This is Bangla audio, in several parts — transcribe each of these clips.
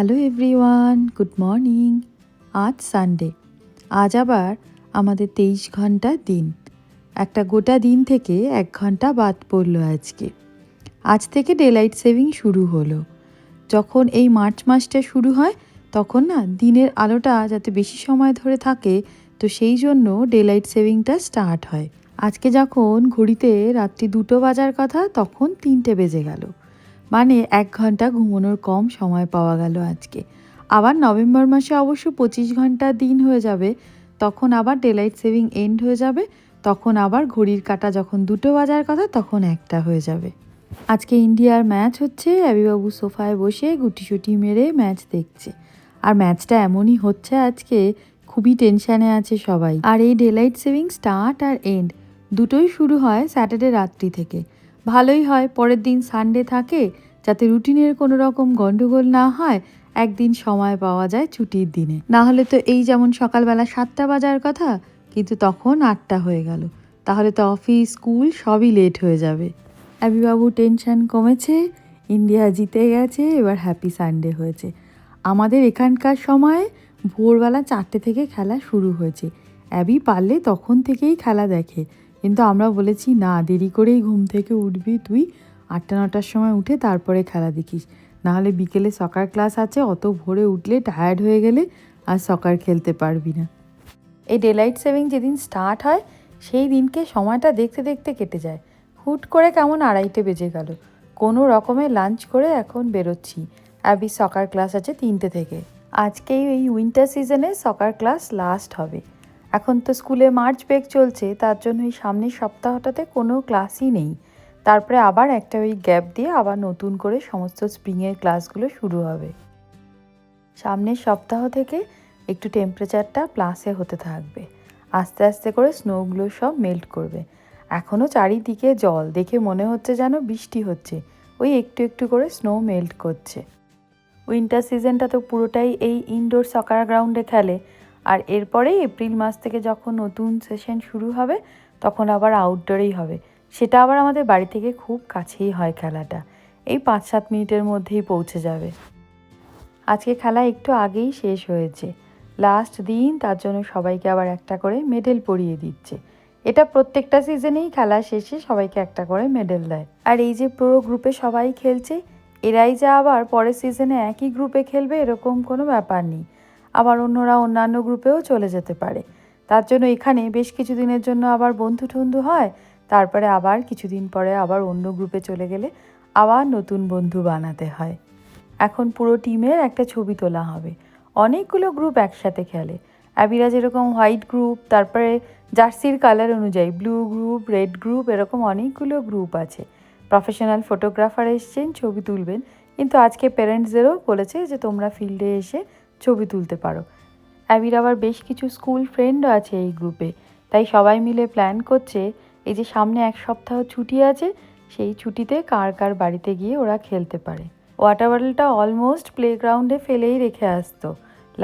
হ্যালো এভরিওয়ান গুড মর্নিং আজ সানডে আজ আবার আমাদের তেইশ ঘণ্টা দিন। একটা গোটা দিন থেকে এক ঘণ্টা বাদ পড়ল আজকে। আজ থেকে ডেলাইট সেভিং শুরু হলো। যখন এই মার্চ মাসটা শুরু হয়, তখন না দিনের আলোটা যাতে বেশি সময় ধরে থাকে, তো সেই জন্য ডেলাইট সেভিংটা স্টার্ট হয়। আজকে যখন ঘড়িতে রাত্রি দুটো বাজার কথা, তখন তিনটে বেজে গেল। মানে এক ঘণ্টা ঘুমানোর কম সময় পাওয়া গেল আজকে। আবার নভেম্বর মাসে অবশ্য পঁচিশ ঘণ্টা দিন হয়ে যাবে, তখন আবার ডেলাইট সেভিং এন্ড হয়ে যাবে, তখন আবার ঘড়ির কাটা যখন দুটো বাজার কথা তখন একটা হয়ে যাবে। আজকে ইন্ডিয়ার ম্যাচ হচ্ছে, অ্যাবিবাবু সোফায় বসে গুটিসুটি মেরে ম্যাচ দেখছে। আর ম্যাচটা এমনই হচ্ছে আজকে, খুবই টেনশানে আছে সবাই। আর এই ডেলাইট সেভিং স্টার্ট আর এন্ড দুটোই শুরু হয় স্যাটারডে রাত্রি থেকে। ভালোই হয়, পরের দিন সানডে থাকে, যাতে রুটিনের কোনো রকম গন্ডগোল না হয়, একদিন সময় পাওয়া যায় ছুটির দিনে। না হলে তো এই যেমন সকালবেলা সাতটা বাজার কথা, কিন্তু তখন আটটা হয়ে গেল। তাহলে তো অফিস, স্কুল সবই লেট হয়ে যাবে। অ্যাবিবাবু টেনশন কমেছে, ইন্ডিয়া জিতে গেছে, এবার হ্যাপি সানডে হয়েছে। আমাদের এখানকার সময়ে ভোরবেলা চারটে থেকে খেলা শুরু হয়েছে। অ্যাবি পারলে তখন থেকেই খেলা দেখে। কিন্তু আমরা বলেছি, না, দেরি করেই ঘুম থেকে উঠবি তুই। আটটা, নটার সময় উঠে তারপরে খেলা দেখিস। নাহলে বিকেলে সকার ক্লাস আছে, অত ভোরে উঠলে টায়ার্ড হয়ে গেলে আর সকার খেলতে পারবি না। এই ডেলাইট সেভিং যেদিন স্টার্ট হয়, সেই দিনকে সময়টা দেখতে দেখতে কেটে যায়। হুট করে কেমন আড়াইটে বেজে গেল। কোনো রকমে লাঞ্চ করে এখন বেরোচ্ছি। অ্যাবি সকার ক্লাস আছে তিনটে থেকে। আজকেই এই উইন্টার সিজনে সকার ক্লাস লাস্ট হবে। এখন তো স্কুলে মার্চ ব্রেক চলছে, তার জন্য এই সামনের সপ্তাহটাতে কোনো ক্লাসই নেই। তারপরে আবার একটা ওই গ্যাপ দিয়ে আবার নতুন করে সমস্ত স্প্রিংয়ের ক্লাসগুলো শুরু হবে। সামনের সপ্তাহ থেকে একটু টেম্পারেচারটা প্লাসে হতে থাকবে। আস্তে আস্তে করে স্নোগুলো সব মেল্ট করবে। এখনও চারিদিকে জল, দেখে মনে হচ্ছে যেন বৃষ্টি হচ্ছে। ওই একটু একটু করে স্নো মেল্ট করছে। উইন্টার সিজনটা তো পুরোটাই এই ইনডোর সকার গ্রাউন্ডে খেলে। আর এরপরেই এপ্রিল মাস থেকে যখন নতুন সেশন শুরু হবে, তখন আবার আউটডোরেই হবে। সেটা আবার আমাদের বাড়ি থেকে খুব কাছেই হয় খেলাটা। এই পাঁচ সাত মিনিটের মধ্যেই পৌঁছে যাবে। আজকে খেলা একটু আগেই শেষ হয়েছে। লাস্ট দিন তার জন্য সবাইকে আবার একটা করে মেডেল পরিয়ে দিচ্ছে। এটা প্রত্যেকটা সিজনেই খেলা শেষে সবাইকে একটা করে মেডেল দেয়। আর এই যে পুরো গ্রুপে সবাই খেলছে, এরাই যা আবার পরের সিজনে একই গ্রুপে খেলবে এরকম কোনো ব্যাপার নেই। আবার অন্যরা অন্যান্য গ্রুপেও চলে যেতে পারে। তার জন্য এখানে বেশ কিছু দিনের জন্য আবার বন্ধু টন্ধু হয়। তারপরে আবার কিছুদিন পরে আবার অন্য গ্রুপে চলে গেলে আবার নতুন বন্ধু বানাতে হয়। এখন পুরো টিমের একটা ছবি তোলা হবে। অনেকগুলো গ্রুপ একসাথে খেলে। অ্যাবিরা যেরকম হোয়াইট গ্রুপ, তারপরে জার্সির কালার অনুযায়ী ব্লু গ্রুপ, রেড গ্রুপ, এরকম অনেকগুলো গ্রুপ আছে। প্রফেশনাল ফটোগ্রাফার এসছেন, ছবি তুলবেন। কিন্তু আজকে প্যারেন্টসদেরও বলেছে যে তোমরা ফিল্ডে এসে ছবি তুলতে পারো। অ্যাবির আবার বেশ কিছু স্কুল ফ্রেন্ডও আছে এই গ্রুপে। তাই সবাই মিলে প্ল্যান করছে, এই যে সামনে এক সপ্তাহ ছুটি আছে, সেই ছুটিতে কার কার বাড়িতে গিয়ে ওরা খেলতে পারে। ওয়াটার বটলটা অলমোস্ট প্লেগ্রাউন্ডে ফেলেই রেখে আসতো।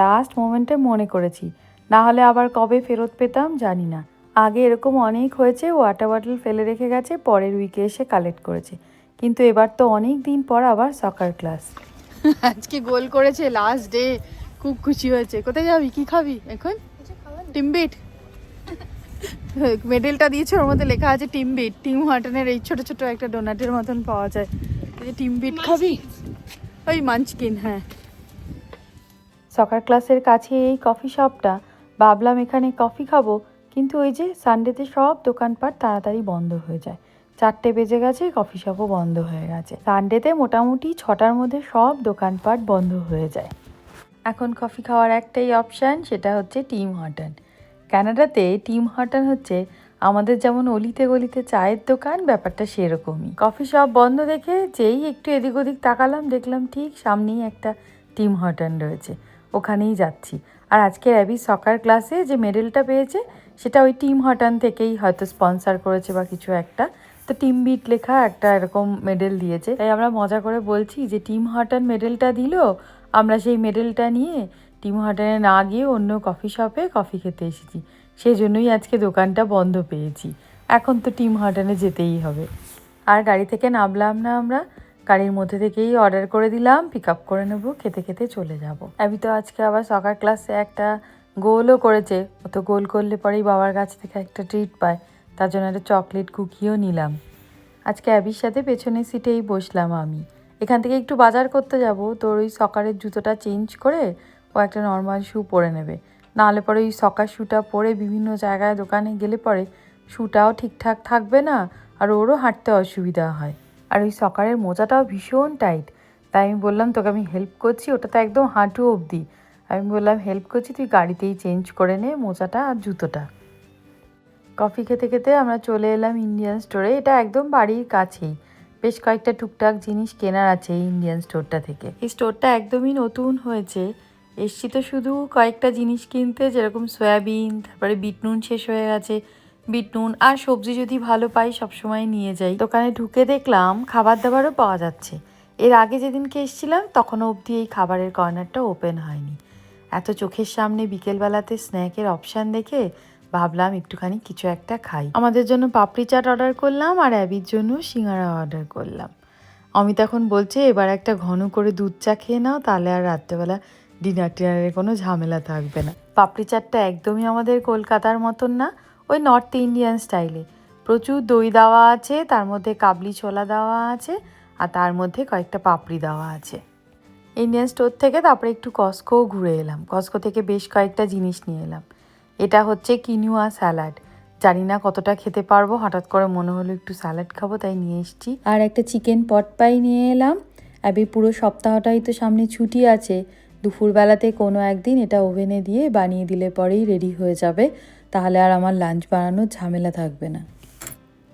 লাস্ট মোমেন্টে মনে করেছি, না হলে আবার কবে ফেরত পেতাম জানি না। আগে এরকম অনেক হয়েছে ওয়াটার বটল ফেলে রেখে গেছে, পরের উইকে এসে কালেক্ট করেছে। কিন্তু এবার তো অনেক দিন পর আবার সকার ক্লাস আজকে গোল করেছে লাস্ট ডে খুব খুশি হয়েছে। কোথায় যাবি? কি খাবি এখন? টিমবিট মেডেলটা দিয়েছে ওর মধ্যে লেখা আছে টিমবিট টিম হাটনের এই ছোট ছোট একটা ডোনাটের মতন পাওয়া যায়। এই যে টিমবিট খাবি? ওই মাঞ্চকিন হ্যাঁ। সকার ক্লাসের কাছে এই কফি শপটা ভাবলাম এখানে কফি খাব কিন্তু ওই যে সানডেতে সব দোকানপাট তাড়াতাড়ি বন্ধ হয়ে যায়। চারটে বেজে গেছে কফি শপও বন্ধ হয়ে গেছে। সানডেতে মোটামুটি ছটার মধ্যে সব দোকানপাট বন্ধ হয়ে যায়। এখন কফি খাওয়ার একটাই অপশান সেটা হচ্ছে টিম হটন কানাডাতে টিম হটন হচ্ছে আমাদের যেমন অলিতে গলিতে চায়ের দোকান, ব্যাপারটা সেরকমই। কফি শপ বন্ধ দেখে যেই একটু এদিক ওদিক তাকালাম, দেখলাম ঠিক সামনেই একটা টিম হটন রয়েছে। ওখানেই যাচ্ছি। আর আজকে অ্যাবি সকার ক্লাসে যে মেডেলটা পেয়েছে, সেটা ওই টিম হটন থেকেই হয়তো স্পন্সার করেছে বা কিছু একটা। তো টিম বিট লেখা একটা এরকম মেডেল দিয়েছে। তাই আমরা মজা করে বলছি যে টিম হটন মেডেলটা দিল আমরা সেই মেডেলটা নিয়ে টিম হটনে না গিয়ে অন্য কফি শপে কফি খেতে এসেছি। সেই জন্যই আজকে দোকানটা বন্ধ পেয়েছি। এখন তো টিম হটনে যেতেই হবে। আর গাড়ি থেকে নামলাম না আমরা। গাড়ির মধ্যে থেকেই অর্ডার করে দিলাম পিক আপ করে নেব, খেতে খেতে চলে যাব। আমি তো আজকে আবার সকাল ক্লাসে একটা গোলও করেছে। ও তো গোল করলে পরেই বাবার কাছ থেকে একটা ট্রিট পায়। তার জন্য একটা চকলেট কুকিও নিলাম। আজকে অ্যাবির সাথে পেছনের সিটেই বসলাম আমি। এখান থেকে একটু বাজার করতে যাব, তোর ওই সকারের জুতোটা চেঞ্জ করে ও একটা নর্মাল শু পরে নেবে। নাহলে পরে ওই সকার শুটা পরে বিভিন্ন জায়গায় দোকানে গেলে পরে শুটাও ঠিকঠাক থাকবে না আর ওরও হাঁটতে অসুবিধা হয়। আর ওই সকারের মোজাটাও ভীষণ টাইট তাই আমি বললাম, তোকে আমি হেল্প করছি। ওটা তো একদম হাঁটু অবধি। আমি বললাম হেল্প করছি, তুই গাড়িতেই চেঞ্জ করে নে মোজাটা আর জুতোটা। কফি খেতে খেতে আমরা চলে এলাম ইন্ডিয়ান স্টোরে এটা একদম বাড়ির কাছেই। বেশ কয়েকটা টুকটাক জিনিস কেনার আছে এই ইন্ডিয়ান স্টোরটা থেকে। এই স্টোরটা একদমই নতুন হয়েছে। এসছি তো শুধু কয়েকটা জিনিস কিনতে, যেরকম সয়াবিন, তারপরে বিট নুন শেষ হয়ে গেছে। বিট নুন আর সবজি যদি ভালো পাই, সবসময় নিয়ে যাই। দোকানে ঢুকে দেখলাম খাবার দাবারও পাওয়া যাচ্ছে। এর আগে যেদিনকে এসেছিলাম, তখনও অবধি এই খাবারের কর্নারটা ওপেন হয়নি। এত চোখের সামনে বিকেলবেলাতে স্ন্যাকের অপশান দেখে ভাবলাম একটুখানি কিছু একটা খাই। আমাদের জন্য পাপড়ি চাট অর্ডার করলাম আর অ্যাবির জন্য সিঙ্গারা অর্ডার করলাম। অমিত এখন বলছে, এবার একটা ঘন করে দুধ চা খেয়ে নাও, তাহলে আর রাত্রেবেলা ডিনার টিনারের কোনো ঝামেলা থাকবে না। পাপড়ি চাটটা একদমই আমাদের কলকাতার মতন না, ওই নর্থ ইন্ডিয়ান স্টাইলে প্রচুর দই দেওয়া আছে, তার মধ্যে কাবলি ছোলা দেওয়া আছে, আর তার মধ্যে কয়েকটা পাপড়ি দেওয়া আছে। ইন্ডিয়ান স্টোর থেকে তারপরে একটু কস্কোও ঘুরে এলাম। কস্কো থেকে বেশ কয়েকটা জিনিস নিয়ে এলাম। এটা হচ্ছে কিনুয়া স্যালাড। জানি না কতটা খেতে পারব, হঠাৎ করে মনে হলো একটু স্যালাড খাব, তাই নিয়ে এসেছি। আর একটা চিকেন পট পাই নিয়ে এলাম। অ্যাবি পুরো সপ্তাহটাই তো সামনে ছুটি আছে। দুপুরবেলাতে কোনো একদিন এটা ওভেনে দিয়ে বানিয়ে দিলে পরেই রেডি হয়ে যাবে। তাহলে আর আমার লাঞ্চ বানানোর ঝামেলা থাকবে না।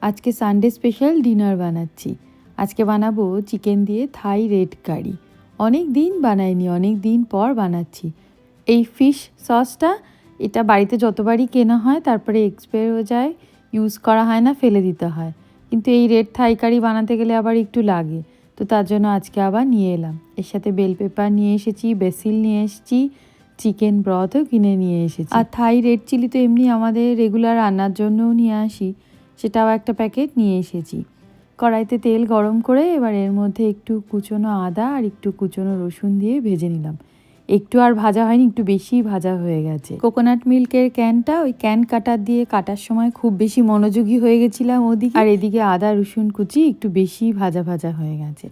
আজকে সানডে স্পেশাল ডিনার বানাচ্ছি। আজকে বানাবো চিকেন দিয়ে থাই রেড কারি। অনেক দিন বানাইনি, অনেক দিন পর বানাচ্ছি। এই ফিশ সসটা এটা বাড়িতে যতবারই কেনা হয়, তারপরে এক্সপায়ার হয়ে যায় ইউজ করা হয় না, ফেলে দিতে হয়। কিন্তু এই রেড থাই কারি বানাতে গেলে আবার একটু লাগে। তো তার জন্য আজকে আবার নিয়ে এলাম। এর সাথে বেল পেপার নিয়ে এসেছি বেসিল নিয়ে এসেছি চিকেন ব্রথও কিনে নিয়ে এসেছি। আর থাই রেড চিলি তো এমনি আমাদের রেগুলার রান্নার জন্যও নিয়ে আসি। সেটাও একটা প্যাকেট নিয়ে এসেছি। কড়াইতে তেল গরম করে এবার এর মধ্যে একটু কুচনো আদা আর একটু কুচনো রসুন দিয়ে ভেজে নিলাম। একটু আর ভাজা হয়নি একটু বেশি ভাজা হয়ে গেছে। কোকোনাট মিল্কের ক্যানটা ওই ক্যান কাটার দিয়ে কাটার সময় খুব বেশি মনোযোগী হয়ে গেছিলাম ওদিকে। আর এদিকে আদা রসুন কুচি একটু বেশি ভাজা ভাজা হয়ে গেছে।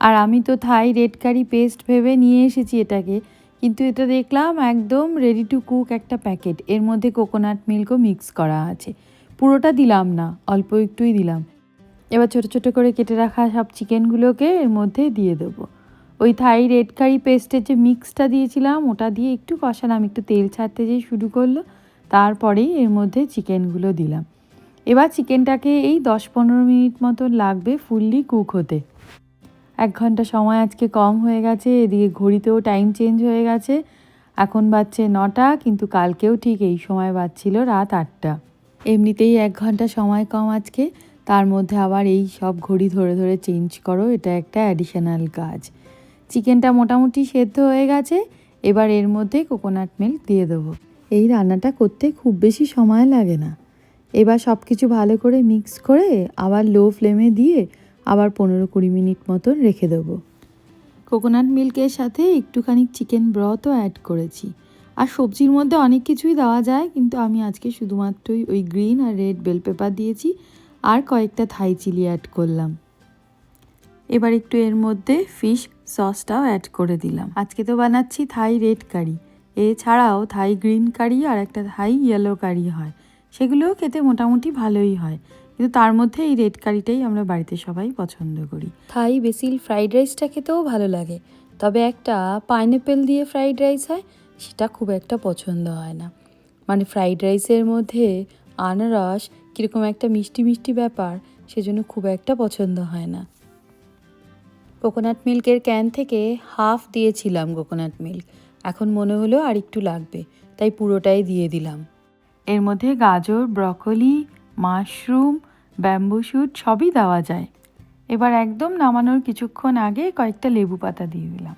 আর আমি তো থাই রেড কারি পেস্ট ভেবে নিয়ে এসেছি এটাকে কিন্তু এটা দেখলাম একদম রেডি টু কুক একটা প্যাকেট। এর মধ্যে কোকোনাট মিল্কও মিক্স করা আছে। পুরোটা দিলাম না অল্প একটুই দিলাম। এবার ছোট ছোট করে কেটে রাখা সব চিকেনগুলোকে এর মধ্যে দিয়ে দেবো। ওই থাই রেড কারি পেস্টের যে মিক্সটা দিয়েছিলাম, ওটা দিয়ে একটু কষালাম, একটু তেল ছাড়তে যেয়ে শুরু করল। তারপরেই এর মধ্যে চিকেনগুলো দিলাম। এবার চিকেনটাকে এই দশ পনেরো মিনিট মতো লাগবে ফুললি কুক হতে। এক ঘণ্টা সময় আজকে কম হয়ে গেছে, এদিকে ঘড়িতেও টাইম চেঞ্জ হয়ে গেছে। এখন বাজছে নটা, কিন্তু কালকেও ঠিক এই সময় বাজছিল রাত আটটা। এমনিতেই এক ঘণ্টা সময় কম আজকে, তার মধ্যে আবার এই সব ঘড়ি ধরে ধরে চেঞ্জ করো, এটা একটা অ্যাডিশনাল কাজ। চিকেনটা মোটামুটি সেদ্ধ হয়ে গেছে, এবার এর মধ্যে কোকোনাট মিল্ক দিয়ে দেবো। এই রান্নাটা করতে খুব বেশি সময় লাগে না। এবার সব কিছু ভালো করে মিক্স করে আবার লো ফ্লেমে দিয়ে আবার পনেরো কুড়ি মিনিট মতন রেখে দেবো। কোকোনাট মিল্কের সাথে একটুখানি চিকেন ব্রথও অ্যাড করেছি। আর সবজির মধ্যে অনেক কিছুই দেওয়া যায়, কিন্তু আমি আজকে শুধুমাত্রই ওই গ্রিন আর রেড বেল পেপার দিয়েছি, আর কয়েকটা থাই চিলি অ্যাড করলাম। এবার একটু এর মধ্যে ফিশ সসটাও অ্যাড করে দিলাম। আজকে তো বানাচ্ছি থাই রেড কারি এছাড়াও থাই গ্রিন কারি আর একটা থাই ইয়েলো কারি হয়। সেগুলোও খেতে মোটামুটি ভালোই হয়। কিন্তু তার মধ্যে এই রেড কারিটাই আমরা বাড়িতে সবাই পছন্দ করি। থাই বেসিল ফ্রাইড রাইসটা খেতেও ভালো লাগে। তবে একটা পাইনঅ্যাপেল দিয়ে ফ্রাইড রাইস হয়, সেটা খুব একটা পছন্দ হয় না। মানে ফ্রাইড রাইসের মধ্যে আনারস কীরকম একটা মিষ্টি মিষ্টি ব্যাপার, সেজন্য খুব একটা পছন্দ হয় না। কোকোনাট মিল্কের ক্যান থেকে হাফ দিয়েছিলাম কোকোনাট মিল্ক। এখন মনে হলো আর একটু লাগবে, তাই পুরোটাই দিয়ে দিলাম। এর মধ্যে গাজর, ব্রকলি, মাশরুম, ব্যাম্বু শুট সবই দেওয়া যায়। এবার একদম নামানোর কিছুক্ষণ আগে কয়েকটা লেবু পাতা দিয়ে দিলাম।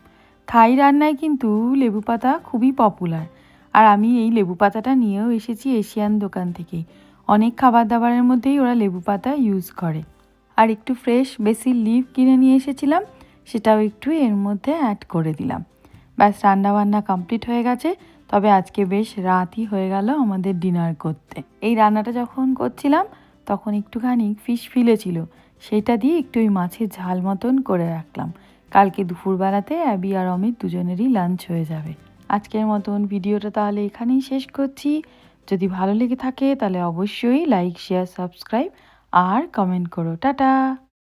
থাই রান্নায় কিন্তু লেবু পাতা খুবই পপুলার। আর আমি এই লেবু পাতাটা নিয়েও এসেছি এশিয়ান দোকান থেকেই। অনেক খাবার দাবারের মধ্যেই ওরা লেবু পাতা ইউজ করে। আর একটু ফ্রেশ বেশি লিভ কিনে নিয়ে এসেছিলাম, সেটাও একটু এর মধ্যে অ্যাড করে দিলাম। ব্যাস, রান্নাবান্না কমপ্লিট হয়ে গেছে। তবে আজকে বেশ রাতই হয়ে গেল আমাদের ডিনার করতে। এই রান্নাটা যখন করছিলাম, তখন একটুখানি ফিশ ফিলে ছিল। সেটা দিয়ে একটু ওই মাছের ঝাল মতন করে রাখলাম। কালকে দুপুরবেলাতে অ্যাবি আর অমিত দুজনেরই লাঞ্চ হয়ে যাবে। আজকের মতন ভিডিওটা তাহলে এখানেই শেষ করছি। যদি ভালো লেগে থাকে তাহলে অবশ্যই লাইক শেয়ার সাবস্ক্রাইব আর কমেন্ট করো। টাটা!